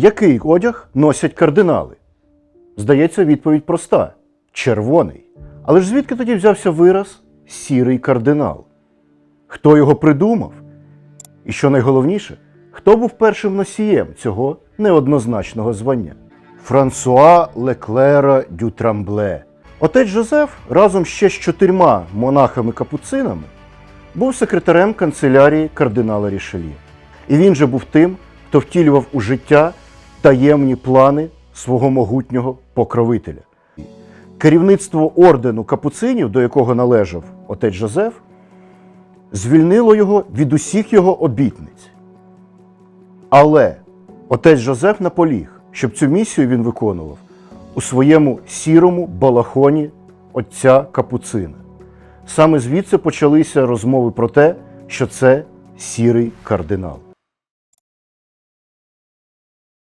Який одяг носять кардинали? Здається, відповідь проста червоний. Але ж звідки тоді взявся вираз сірий кардинал? Хто його придумав? І що найголовніше, хто був першим носієм цього неоднозначного звання? Франсуа Леклера дю Трамбле. Отець Жозеф разом ще з чотирма монахами-капуцинами був секретарем канцелярії кардинала Рішелі. І він же був тим, хто втілював у життя таємні плани свого могутнього покровителя. Керівництво ордену капуцинів, до якого належав отець Жозеф, звільнило його від усіх його обітниць. Але отець Жозеф наполіг, щоб цю місію він виконував у своєму сірому балахоні отця Капуцина. Саме звідси почалися розмови про те, що це сірий кардинал.